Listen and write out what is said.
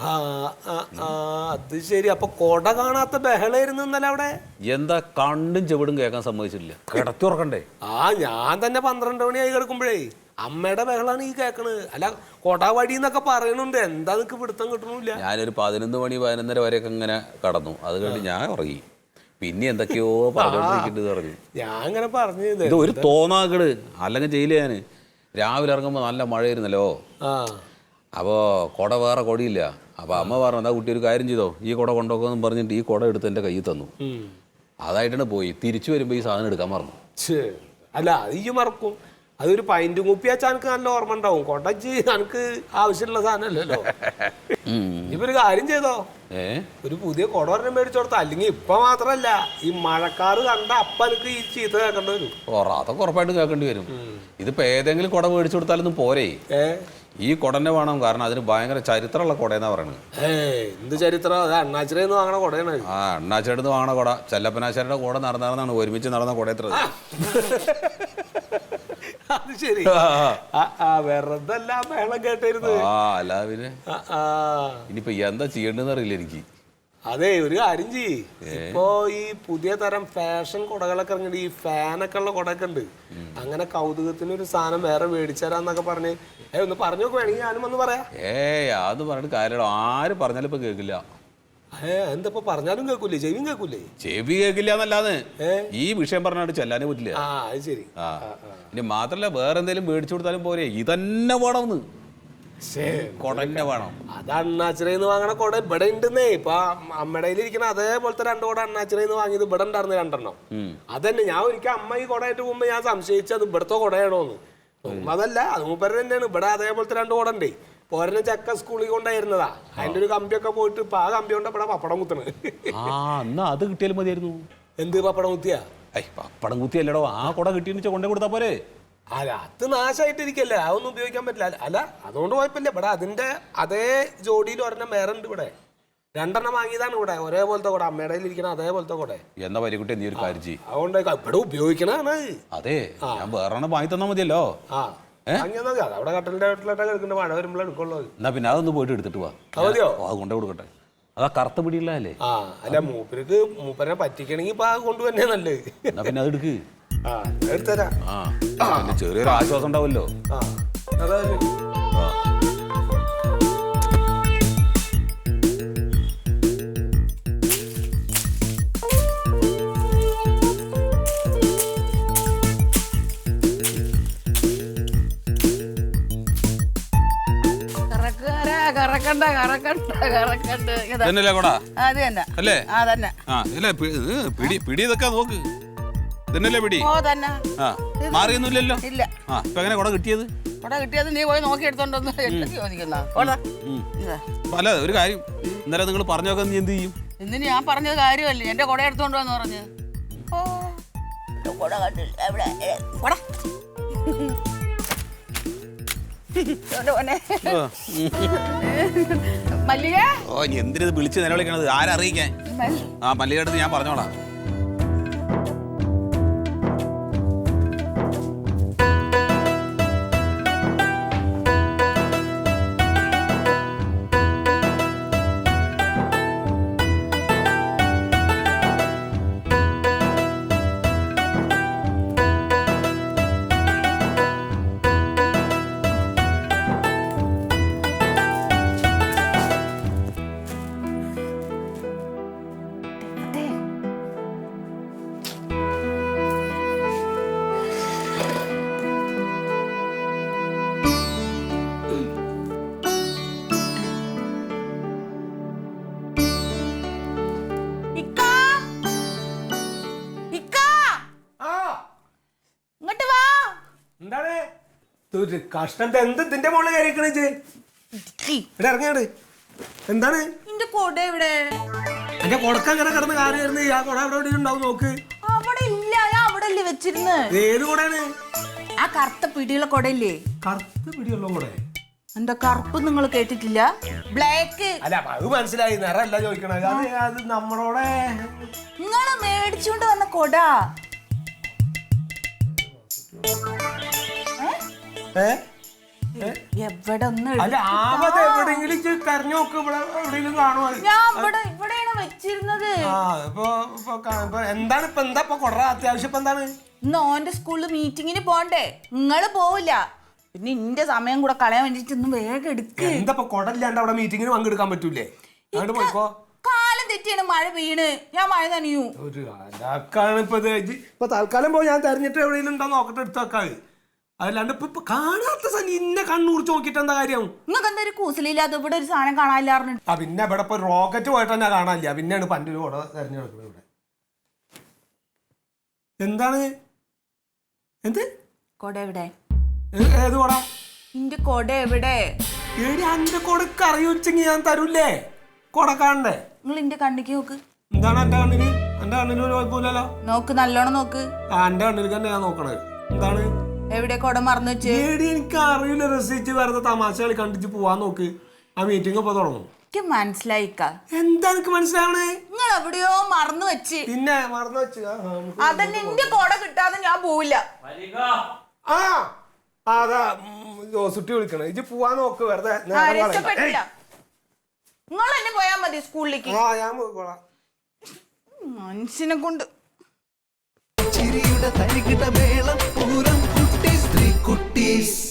ആ ആ, ആ, അത് ശരി. അപ്പൊ കൊട കാണാത്ത ബഹളായിരുന്നു ഇന്നലെ അവിടെ? എന്താ കണ്ടും ചെവിടും കേൾക്കാൻ സമ്മതിച്ചില്ല കിടത്തി ഉറക്കണ്ടേ? ആ ഞാൻ തന്നെ പന്ത്രണ്ട് മണിയായി കിടക്കുമ്പോഴേ അമ്മയുടെ ബഹളാണ് ഈ കേക്കണത്. അല്ല കൊട വടി എന്നൊക്കെ പറയണുണ്ട്. എന്താ നിനക്ക് പിടുത്തം കിട്ടണില്ല? ഞാനൊരു പതിനൊന്ന് മണി പതിനൊന്നര വരെയൊക്കെ ഇങ്ങനെ കടന്നു. അത് കഴിഞ്ഞ് ഞാൻ ഉറങ്ങി. പിന്നെ എന്തൊക്കെയോ പറഞ്ഞോണ്ടിരിക്കുന്നത് പറഞ്ഞു. ഞാൻ അങ്ങനെ പറഞ്ഞു ഇത് ഇത് ഒരു തോന്നാകട്. അല്ലെങ്കിൽ ചെയ്യില്ല ഞാൻ. രാവിലെ ഇറങ്ങുമ്പോൾ നല്ല മഴയായിരുന്നല്ലോ. ആ. അപ്പോൾ കുട വേറെ കൊടിയില്ല. അപ്പോൾ അമ്മ പറഞ്ഞു അതാ കുട്ടി ഒരു കാര്യം ചെയ്തോ ഈ കുട കൊണ്ടുപോകുമെന്ന് പറഞ്ഞിട്ട് ഈ കുട എടുത്ത് എന്റെ കയ്യിൽ തന്നു. അതായിട്ടാണ് പോയി. തിരിച്ചു വരുമ്പോൾ ഈ സാധനം എടുക്കാൻ മറന്നു അല്ല അത് ഈ മറക്കും. അതൊരു പൈന്റും കുപ്പി വെച്ചാൽ എനിക്ക് നല്ല ഓർമ്മ ഉണ്ടാവും. കൊടച്ച് എനിക്ക് ആവശ്യമുള്ള സാധനമല്ലല്ലോ. ഇപ്പൊ ഒരു കാര്യം ചെയ്തോ? ഒരു പുതിയ കുട ഒരെണ്ണം മേടിച്ചു കൊടുത്ത. അല്ലെങ്കിൽ ഇപ്പൊ മാത്രല്ല ഈ മഴക്കാറ് കണ്ട അപ്പ എനിക്ക് ഈ ചീത്ത കേൾക്കേണ്ടി വരും. അതൊക്കെ ഉറപ്പായിട്ടും കേൾക്കേണ്ടി വരും. ഇതിപ്പോ ഏതെങ്കിലും കുട മേടിച്ചു കൊടുത്താലൊന്നും പോരേ. ഈ കൊടനെ വേണം. കാരണം അതിന് ഭയങ്കര ചരിത്രമുള്ള കൊടയെന്നാ പറയുന്നത് എന്ത് ചരിത്രം? അത് വാങ്ങണ കൊടയാണ്. ആ അണ്ണാച്ചേടുന്ന് വാങ്ങണ കൊട. ചെല്ലപ്പനാശാരുടെ കൂടെ നടന്നാണെന്നാണ് ഒരുമിച്ച് നടന്ന കൊടയത്ര അത് ശരി. ആ, മേളം അല്ല പിന്നെ. ഇനിയിപ്പോ എന്താ ചെയ്യേണ്ടതെന്ന് അറിയില്ല എനിക്ക്. അതെ ഒരു കാര്യം ചെയ്യ്. ഇപ്പോ ഈ പുതിയ തരം ഫാഷൻ കുടകളൊക്കെ ഇറങ്ങിയിട്ട് ഈ ഫാനൊക്കെ ഉള്ള കുടയൊക്കെ ഉണ്ട്. അങ്ങനെ കൗതുകത്തിന് ഒരു സാധനം വേറെ മേടിച്ചു തരാന്നൊക്കെ പറഞ്ഞ് ഒന്ന് പറഞ്ഞു നോക്ക് വേണമെങ്കിൽ ഞാനും ഒന്ന് പറയാ. ഏയ് അത് പറഞ്ഞിട്ട് കാര്യമല്ലോ. ആര് പറഞ്ഞാലും ഇപ്പൊ കേൾക്കില്ല. ഏ എന്താ പറഞ്ഞാലും കേൾക്കൂലേ? ചെവിയും കേൾക്കൂലേ? ചെവി കേൾക്കില്ല എന്നല്ലാന്ന്? ഈ വിഷയം പറഞ്ഞാൽ ചെല്ലാനേ പറ്റില്ല. ആ അത് ശരി. ആ. ഇനി മാത്രല്ല വേറെ എന്തെങ്കിലും മേടിച്ചു കൊടുത്താലും പോരെ. ഇതന്നെ വേണമെന്ന് ശേ കൊടന്നെ വേണം. അത് അണ്ണാച്ചിറയിൽ വാങ്ങണ കുട ഇവിടെ ഉണ്ടെന്നേ. ഇപ്പൊ അമ്മയുടെ ഇരിക്കണ അതേപോലത്തെ രണ്ട് കൊട അണ്ണാച്ചിറയിൽ വാങ്ങിയത് ഇവിടെ ഉണ്ടായിരുന്നു രണ്ടെണ്ണം. അതന്നെ ഞാൻ ഒരിക്കൽ അമ്മ ഈ കൊടയായിട്ട് പോകുമ്പോ ഞാൻ സംശയിച്ചത് ഇവിടുത്തെ കുടയാണോന്ന്. അതല്ല അത് മൂപ്പര് തന്നെയാണ്. ഇവിടെ അതേപോലത്തെ രണ്ട് കുട ഉണ്ടേ പോരനെ ചക്ക സ്കൂളിൽ കൊണ്ടായിരുന്നതാ അതിന്റെ ഒരു കമ്പിയൊക്കെ പോയിട്ട് ഇപ്പൊ ആ കമ്പി കൊണ്ട് ഇവിടെ പപ്പടം കുത്തണ്. ആ എന്നാ അത് കിട്ടിയാലും മതിയായിരുന്നു. എന്ത് പപ്പടം കുത്തിയാ? ഐ പപ്പടം കുത്തിയല്ലടോ. ആ കുട കിട്ടിയെന്ന് വെച്ചാൽ കൊണ്ടേ കൊടുത്താ പോരെ. അല്ല അത് നാശമായിട്ടിരിക്കല്ലേ അതൊന്നും ഉപയോഗിക്കാൻ പറ്റില്ല. അല്ല- അല്ല അതുകൊണ്ട് കുഴപ്പമില്ല. ഇവിടെ അതിന്റെ അതേ ജോഡിയിൽ ഒരെണ്ണം വേറെ ഉണ്ട് ഇവിടെ. രണ്ടെണ്ണം വാങ്ങിയതാണ് ഇവിടെ. ഒരേപോലത്തെ കൂടെ അമ്മയുടെ ഇരിക്കണ അതേപോലത്തെ കൂടെ. എന്നാ പരിക്കുട്ടി നീ ഒരു കാര്യം ചെയ്യ് അതുകൊണ്ട് ഇവിടെ ഉപയോഗിക്കണതാണ്. അതെ ഞാൻ വേറെ എണ്ണം വാങ്ങി തന്നാ മതിയല്ലോ. ആ അവിടെ കട്ടലിന്റെ വീട്ടിലോട്ട് എടുക്കുന്ന മഴ വരുമ്പോൾ എടുക്കുള്ളൂ എന്നാ പിന്നെ അതൊന്ന് പോയിട്ട് എടുത്തിട്ട് വാ. അത് മതിയോ? അത് കൊണ്ടേ കൊടുക്കട്ടെ. അതാ കറുത്ത പിടിയുള്ളതല്ലേ? ആ അല്ല മൂപ്പർക്ക് മൂപ്പരെ പറ്റിക്കണമെങ്കിൽ ഇപ്പൊ ആ കൊണ്ടുവന്നെ നല്ലത്. എന്നാ പിന്നെ അത് എടുക്ക്. ആ എടുത്തരാ. ആ ചെറിയൊരു ആശ്വാസം ഉണ്ടാവുമല്ലോ. ആ അതാ കറക്കണ്ട കറക്കണ്ട കറക്കണ്ട. ഇതാ. ഇതന്നെയല്ലേ കൊടാ? അത് തന്നെ. അല്ലേ? ആ തന്നെ. ആ ഇല്ല പി- ഇത് പിടി പിടി ഇതൊക്കെ നോക്ക്. ഇതന്നെയല്ലേ പിടി? ഓ തന്നെ. ആ മാറിയൊന്നുമില്ലല്ലോ? ഇല്ല. ആ ഇപ്പൊ എങ്ങനെ കൊട കിട്ടിയത്? ഇവിടെ കിട്ടിയത് നീ പോയി നോക്കി എടുത്തോണ്ടൊന്ന് എന്നെ ചോദിക്കുന്ന. ഓടാ ഉം. ഇതാ. അപ്പൊ അല്ല ഒരു കാര്യം. ഇന്നലെ നിങ്ങൾ പറഞ്ഞൊക്കെ നീ എന്ത് ചെയ്യും? ഇന്നിന് ഞാൻ പറഞ്ഞത് കാര്യമല്ലേ? എന്റെ കുട എടുത്തോണ്ട് വന്ന് പറഞ്ഞ്. ഓ എന്റെ കുട കണ്ടില്ല. എവിടെ? ഏ, കുട. ഇതുകൊണ്ട് പോന്നെ. മല്ലിക? ഓ എന്തിനത് വിളിച്ച് നിലവിളിക്കണത്? ആരറിയിക്കാൻ ആ മല്ലികടുത്ത് ഞാൻ പറഞ്ഞോളാം. ഇത് കഷ്ടം എന്ത് ഇതിന്റെ മുകളിൽ കയറിക്കണേ ഇവിടെ ഇറങ്ങിയാണ് എന്താണ്? നിന്റെ കൊട എവിടെ? എന്റെ കൊടക്ക അങ്ങനെ കിടന്ന് കാറിയായിരുന്നു ആ കൊട അവിടെ എവിടെ ഉണ്ടാവും നോക്ക്. അവിടെ ഇല്ല. ഞാൻ അവിടെ അല്ലേ വെച്ചിരുന്ന്? ഏത് കൊടയാണ്? ആ കറുത്ത പിടിയുള്ള കൊടയില്ലേ? കറുത്ത പിടിയുള്ള കൊടേ. എന്താ കറുപ്പ് നിങ്ങൾ കേട്ടിട്ടില്ല? ബ്ലാക്ക്. അല്ല അത് മനസ്സിലായി. നിറല്ല ചോദിക്കണത്. അത് അത് നമ്മളോടെ. നിങ്ങൾ മേടിച്ചുകൊണ്ട് വന്ന കൊട. എവിടെ ഒന്ന് അല്ല ആവത് എവിടെയെങ്കിലും ഇജ്ജ് തെരഞ്ഞു നോക്ക് ഇവിടെ എവിടെയെങ്കിലും കാണുമോ? ഞാൻ ഇവിടെ ഇവിടെയാണ് വെച്ചിരുന്നത്. ആ ഇപ്പൊ ഇപ്പൊ കാ- ഇപ്പൊ എന്താണ് ഇപ്പൊ എന്താ ഇപ്പൊ കൊറേ അത്യാവശ്യം ഇപ്പൊ എന്താണ്? ഇന്ന് ഓന്റെ സ്കൂളിൽ മീറ്റിങ്ങിന് പോണ്ടേ? നിങ്ങൾ പോവില്ല. പിന്നെ ഇന്റെ സമയം കൂടെ കളയാൻ വേണ്ടിട്ട് ഒന്ന് വേഗം എടുക്ക്. എന്താ ഇപ്പൊ കൊടല്ലാണ്ട് അവിടെ മീറ്റിങ്ങിന് പങ്കെടുക്കാൻ പറ്റൂലേ? അങ്ങോട്ട് പോയിക്കോ. കാലം തെറ്റിയാണ് മഴ വീണ് ഞാൻ മഴ നനയൂ. ഒരു അലാക്കാണ് ഇപ്പൊ ഇത്. ഇജ്ജ് ഇപ്പൊ തൽക്കാലം പോയി ഞാൻ തെരഞ്ഞിട്ട് എവിടെയെങ്കിലും ഉണ്ടോ നോക്കട്ടെ എടുത്ത് വെക്കാത് അതല്ലാണ്ട് ഇപ്പൊ ഇപ്പൊ കാണാത്ത സനി ഇന്നെ കണ്ണുറിച്ച് നോക്കിട്ട് എന്താ കാര്യം? നിങ്ങൾക്ക് എന്താ ഒരു കൂസലില്ലാതെ ഇവിടെ ഒരു സാധനം കാണാനില്ലാറിഞ്ഞു ആ പിന്നെ ഇവിടെ ഇപ്പൊ റോക്കറ്റ് പോയിട്ട് തന്നെ കാണാനില്ല. പിന്നെയാണ് പണ്ടൊരു കുട തെരഞ്ഞെടുക്കുന്നത് ഇവിടെ. എന്താണ്? എന്ത്? കൊട എവിടെ? ഏ- ഏത് കുട? നിന്റെ കൊട എവിടെ? ഏടി അന്റെ കൊടക്ക് അറിയുവെച്ചെങ്കിൽ ഞാൻ തരൂല്ലേ? കൊട കാണണ്ടേ? നിങ്ങൾ എന്റെ കണ്ണിക്ക് നോക്ക്. എന്താണ് എന്റെ കണ്ണിന് എന്റെ കണ്ണിന് ഒരു കുഴപ്പമില്ലല്ലോ. നോക്ക് നല്ലോണം നോക്ക്. ആ എന്റെ കണ്ണിന് തന്നെ ഞാൻ നോക്കണത്. എന്താണ്? എവിടെ കൊട മറന്നു വെച്ച്? ഏടി എനിക്ക് അറിയില്ല. രസിച്ച് വെറുതെ തമാശ കളി കണ്ടിച്ച് പോവാൻ നോക്ക്. ആ മീറ്റിംഗ് ഇപ്പൊ തുടങ്ങും. എനിക്ക് മനസ്സിലായിക്ക. എന്താ എനിക്ക് മനസ്സിലാവണേ? നിങ്ങൾ എവിടെയോ മറന്നു വെച്ച്. പിന്നെ മറന്നു വെച്ച്. അതന്നെ എന്റെ കൊട കിട്ടാതെ ഞാൻ പോവില്ല. ആ ആ, അതാ ജോസുട്ടി വിളിക്കണേ. ഇജ്ജ് പോവാൻ നോക്ക് വെറുതെ. നിങ്ങൾ എന്നെ പോയാ മതി സ്കൂളിലേക്ക്. ആ ഞാൻ പോയിക്കോളാം. മനുഷ്യനെ കൊണ്ട്. ചിരിയുടെ തരികിട മേളം പൂരം കുട്ടീസ്.